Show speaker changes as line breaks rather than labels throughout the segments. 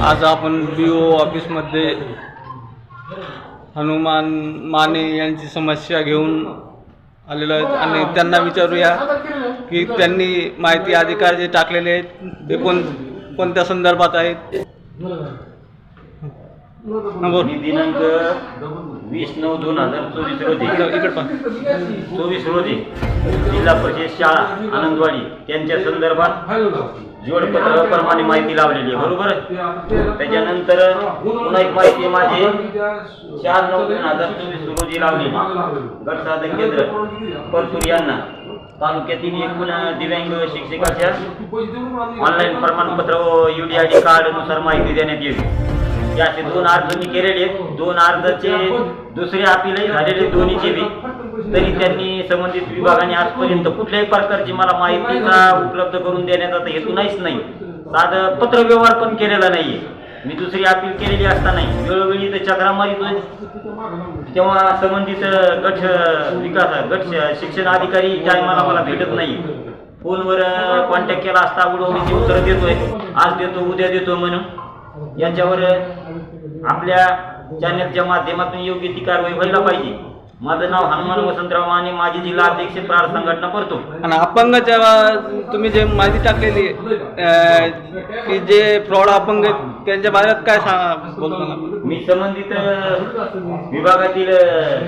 आज आपण B O ऑफिसमध्ये हनुमान माने यांची समस्या घेऊन आलेलो आहेत आणि त्यांना विचारूया की त्यांनी माहिती अधिकार जे टाकलेले आहेत ते कोण कोणत्या संदर्भात आहेत? बोल
मी दिनांक वीस नऊ दोन हजार चोवीस रोजी
इकडं
चोवीस रोजी जिल्हा परिषद शाळा आनंदवाडी त्यांच्या संदर्भात जोडपत्र प्रमाणे माहिती लावलेली आहे बरोबर? त्याच्यानंतर पुन्हा एक माहिती माझी. चार नऊ दोन हजार चोवीस रोजी लावलेली गट साधन केंद्र परतूर यांना. तालुक्यातील एकूण दिव्यांग शिक्षकाच्या ऑनलाईन प्रमाणपत्र व युडीआयडी कार्डनुसार माहिती देण्यात येईल. असे दोन अर्ज मी केलेले आहेत. दोन अर्जाचे दुसरे अपीलही झालेले दोन्हीचे बी. तरी त्यांनी संबंधित विभागाने आजपर्यंत कुठल्याही प्रकारची मला माहितीचा उपलब्ध करून देण्याचा तर हेतू नाहीच नाही. साधं पत्रव्यवहार पण केलेला नाहीये. मी दुसरी अपील केलेली असतानाही वेळोवेळी तर चक्रामारी तेव्हा संबंधित गट विकास गट शिक्षण अधिकारी टायमाला मला भेटत नाही. फोनवर कॉन्टॅक्ट केला असता उडवणीची उत्तर देतोय आज देतो उद्या देतो म्हणून. याच्यावर आपल्या चॅनलच्या माध्यमातून योग्य ती कारवाई व्हायला पाहिजे. माझं नाव हनुमान वसंतराव आणि माझी जिल्हा अध्यक्ष प्रार संघटना करतो
आणि अपंगाच्या तुम्ही जे माहिती टाकलेली आहे, अं, की जे फ्रॉड अपंग आहेत त्यांच्या बाबत काय सांगा बोलताना
मी संबंधित विभागातील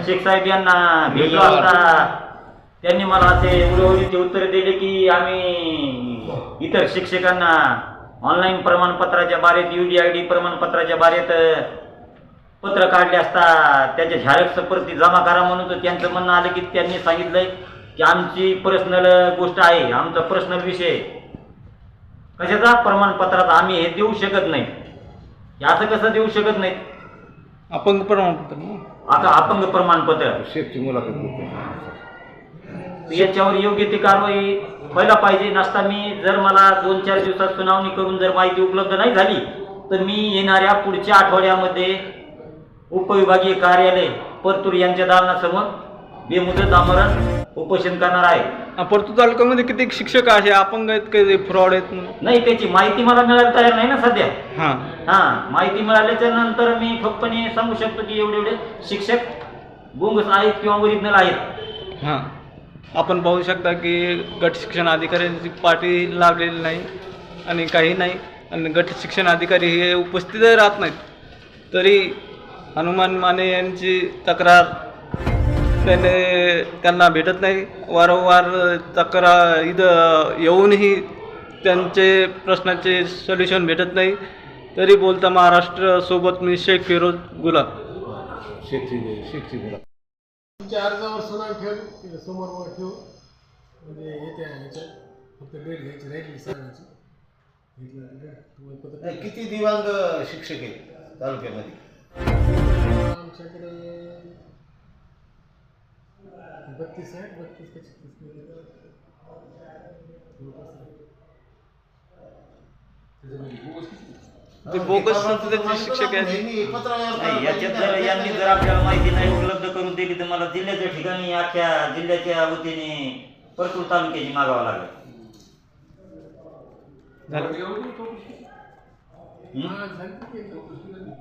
शेख साहेब यांना भेटलो असता त्यांनी मला असे उडवडीचे उत्तर दिले की आम्ही इतर शिक्षकांना ऑनलाईन प्रमाणपत्राच्या बारेत डी आय डी प्रमाणपत्राच्या बारेत पत्र काढले असता त्याच्या झेरॉक्स प्रती जमा करा म्हणून तर त्यांचं म्हणणं आलं की त्यांनी सांगितलंय की आमची पर्सनल गोष्ट आहे आमचा पर्सनल विषय. आहे. कशाचा? प्रमाणपत्राचा. आम्ही हे देऊ शकत नाही. हे असं कसं देऊ शकत नाही?
अपंग प्रमाणपत्र ना?
आता अपंग प्रमाणपत्र.
शेतची मुलाखत घेतो
याच्यावर योग्य ती कारवाई व्हायला पाहिजे. नसता मी जर मला दोन चार दिवसात सुनावणी करून जर माहिती उपलब्ध नाही झाली तर मी येणाऱ्या पुढच्या आठवड्यामध्ये उपविभागीय कार्यालय परतूर यांच्या दालनासमोर बेमुदत आमरण उपोषण करणार आहे.
परतूर तालुक्यामध्ये किती शिक्षक असे अपंग आहेत काही फ्रॉड आहेत म्हणून?
नाही त्याची माहिती मला मिळायला तयार नाही ना सध्या.
हां.
हा माहिती मिळाल्याच्या नंतर मी ठोकपणे सांगू शकतो की एवढे एवढे शिक्षक बोंगस आहेत किंवा ओरिजिनल आहेत.
हां. आपण पाहू शकता की गट शिक्षण अधिकाऱ्यांची पाठी लावलेली नाही आणि काही नाही. आणि गट शिक्षण अधिकारी हे उपस्थितही राहत नाहीत. तरी हनुमान माने यांची तक्रार. त्याने त्यांना भेटत नाही. वारंवार तक्रार इथं येऊनही त्यांचे प्रश्नाचे सोल्युशन भेटत नाही. तरी बोलता महाराष्ट्र सोबत मी शेख फिरोज गुलाब.
मुलाखत
तुमच्या अर्जावर ठेवू म्हणजे येत्या ह्याच्यात फक्त डेट घ्यायची राहिली सांगायची
किती दिव्यांग शिक्षक आहेत तालुक्यामध्ये?
आमच्याकडे बत्तीस आहे बत्तीस का छत्तीस
ते बोगस संस्थेचे शिक्षक आहेत.
नाही याच्यात जर यांनी जर आपल्याला माहिती नाही उपलब्ध करून दिली तर मला जिल्ह्याच्या ठिकाणी अख्ख्या जिल्ह्याच्या वतीने परतूर तालुक्याची मागावं लागेल.
झालं.
हा झाली